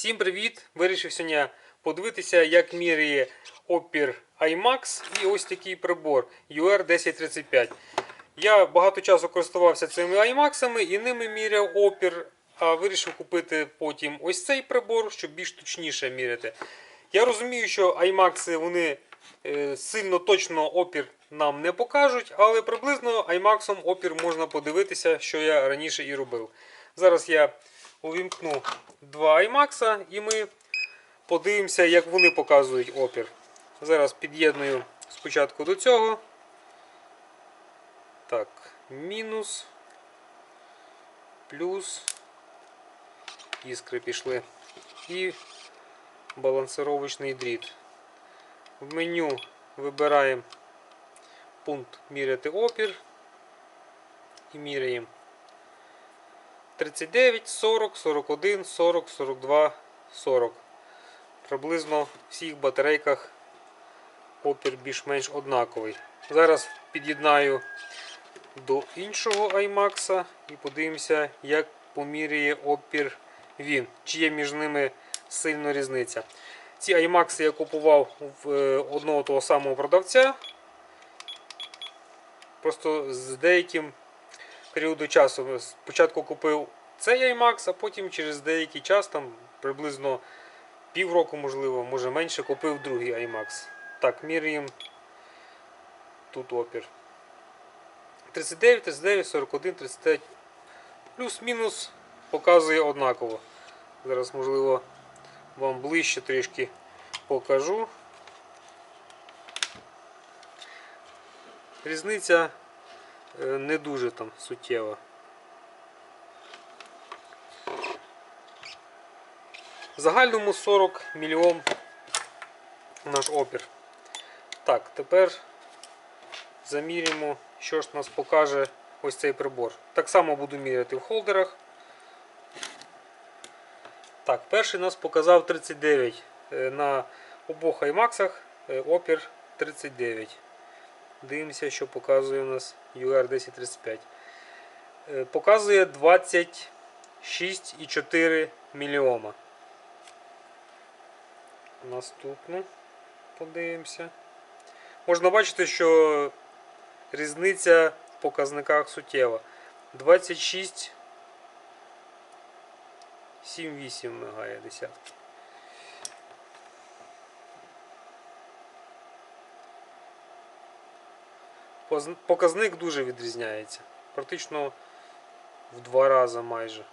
Всім привіт! Вирішив сьогодні подивитися, як міряє опір IMAX і ось такий прибор UR1035. Я багато часу користувався цими IMAX і ними міряв опір, а вирішив купити потім ось цей прибор, щоб більш точніше міряти. Я розумію, що IMAX вони е, сильно точно опір нам не покажуть, але приблизно IMAX опір можна подивитися, що я раніше і робив. Зараз я увімкну два IMAX і ми подивимося, як вони показують опір. Зараз під'єдную спочатку до цього. Так, мінус, плюс, іскри пішли. І балансировочний дріт. В меню вибираємо пункт міряти опір і міряємо. 39, 40, 41, 40, 42, 40. Приблизно в всіх батарейках опір більш-менш однаковий. Зараз під'єднаю до іншого IMAX і подивимося, як поміряє опір він. Чи є між ними сильна різниця. Ці IMAX я купував в е, одного того самого продавця. Просто з деяким періоду часу. Спочатку купив цей IMAX, а потім через деякий час, там приблизно півроку, можливо, може менше, купив другий IMAX. Так, міряємо тут опір. 39, 39, 41, 39. Плюс-мінус показує однаково. Зараз, можливо, вам ближче трішки покажу. Різниця не дуже там суттєва. В загальному 40 мільйон наш опір. Так, тепер замірюємо, що ж нас покаже ось цей прибор. Так само буду міряти в холдерах. Так, перший нас показав 39. Е, На обох IMAX е, опір 39. Дивимося, що показує у нас UR1035. Е, Показує 26,4 мільйома. Наступну подивимося. Можна бачити, що різниця в показниках суттєва. 26 7,8 мигає десятки. Показник дуже відрізняється. Практично в два рази майже.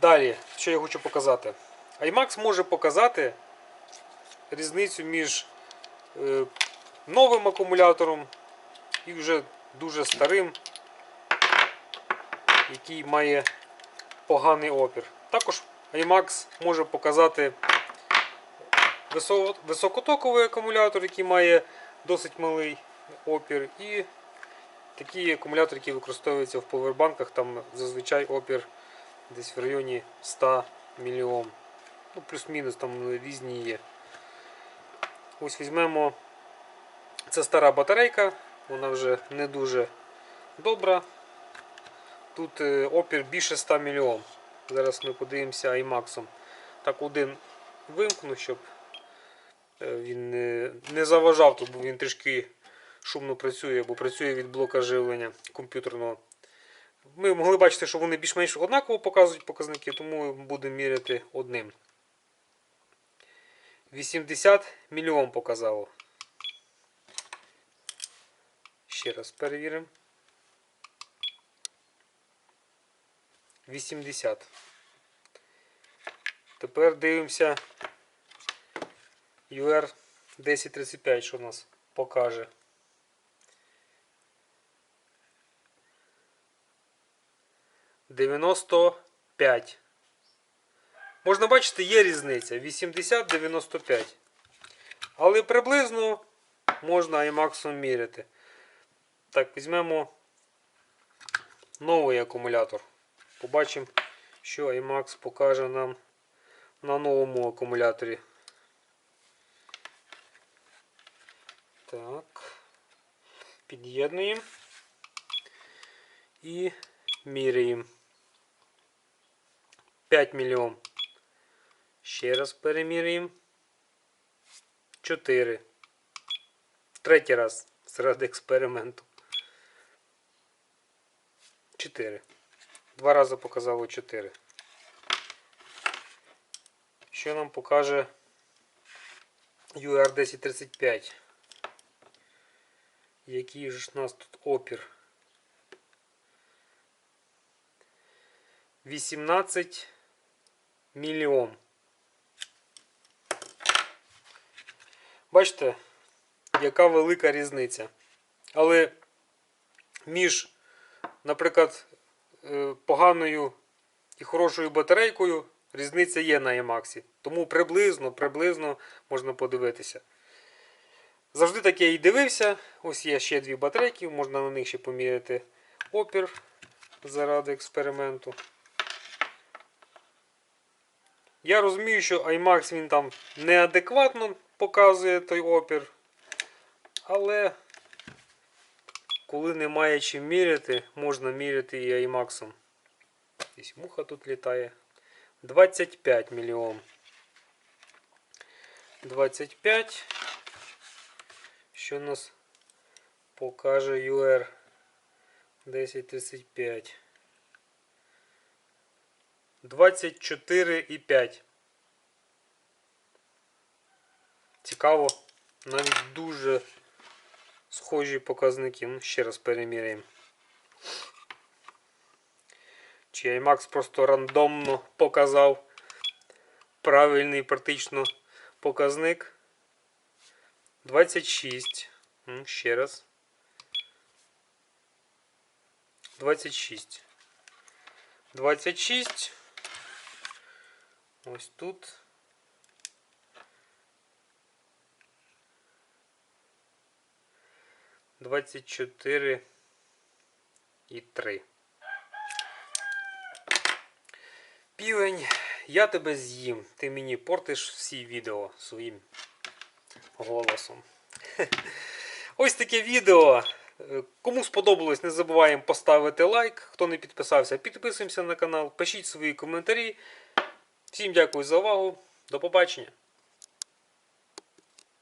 Далі, що я хочу показати. IMAX може показати різницю між е, новим акумулятором і вже дуже старим, який має поганий опір. Також IMAX може показати високотоковий акумулятор, який має досить малий опір, і такі акумулятори, які використовуються в повербанках, там зазвичай опір десь в районі 100 мільйон. Ну, плюс-мінус там різні є. Ось візьмемо. Це стара батарейка, вона вже не дуже добра. Тут е, опір більше 100 мільйон. Зараз ми подивимося IMAX. Так, один вимкну, щоб він не, не заважав тут, бо він трішки шумно працює, бо працює від блока живлення комп'ютерного. Ми могли бачити, що вони більш-менш однаково показують показники, тому будемо міряти одним. 80 мільйон показало. Ще раз перевіримо. 80. Тепер дивимося UR 1035, що нас покаже. Дев'яносто п'ять. Можна бачити, є різниця 80-95. Але приблизно можна і максимум міряти. Так, візьмемо новий акумулятор. Побачимо, що IMAX покаже нам на новому акумуляторі. Так. Під'єднуємо. І міряємо. 5 мільйон. Ще раз переміряємо. 4. Третій раз серед експерименту. 4. Два рази показало 4. Що нам покаже UR 1035? Який же ж нас тут опір? 18 мільйон. Бачите, яка велика різниця. Але між, наприклад, е, поганою і хорошою батарейкою різниця є на Emax. Тому приблизно, приблизно можна подивитися. Завжди так я і дивився. Ось є ще дві батарейки, можна на них ще поміряти опір заради експерименту. Я розумію, що IMAX він там неадекватно показує той опір. Але коли немає чим міряти, можна міряти і IMAX. Десь муха тут літає. 25 мільйон. 25. Що нас покаже UR 1035. 24,5. Цікаво. Навіть дуже схожі показники. Ну, ще раз переміряємо. Чи IMAX просто рандомно показав правильний практично показник. 26. М, Ще раз. 26. 26. Ось тут. Двадцять чотири і три. Півень, я тебе з'їм. Ти мені портиш всі відео своїм голосом. Ось таке відео. Кому сподобалось, не забуваємо поставити лайк. Хто не підписався, підписуємося на канал, пишіть свої коментарі. Всім дякую за увагу. До побачення.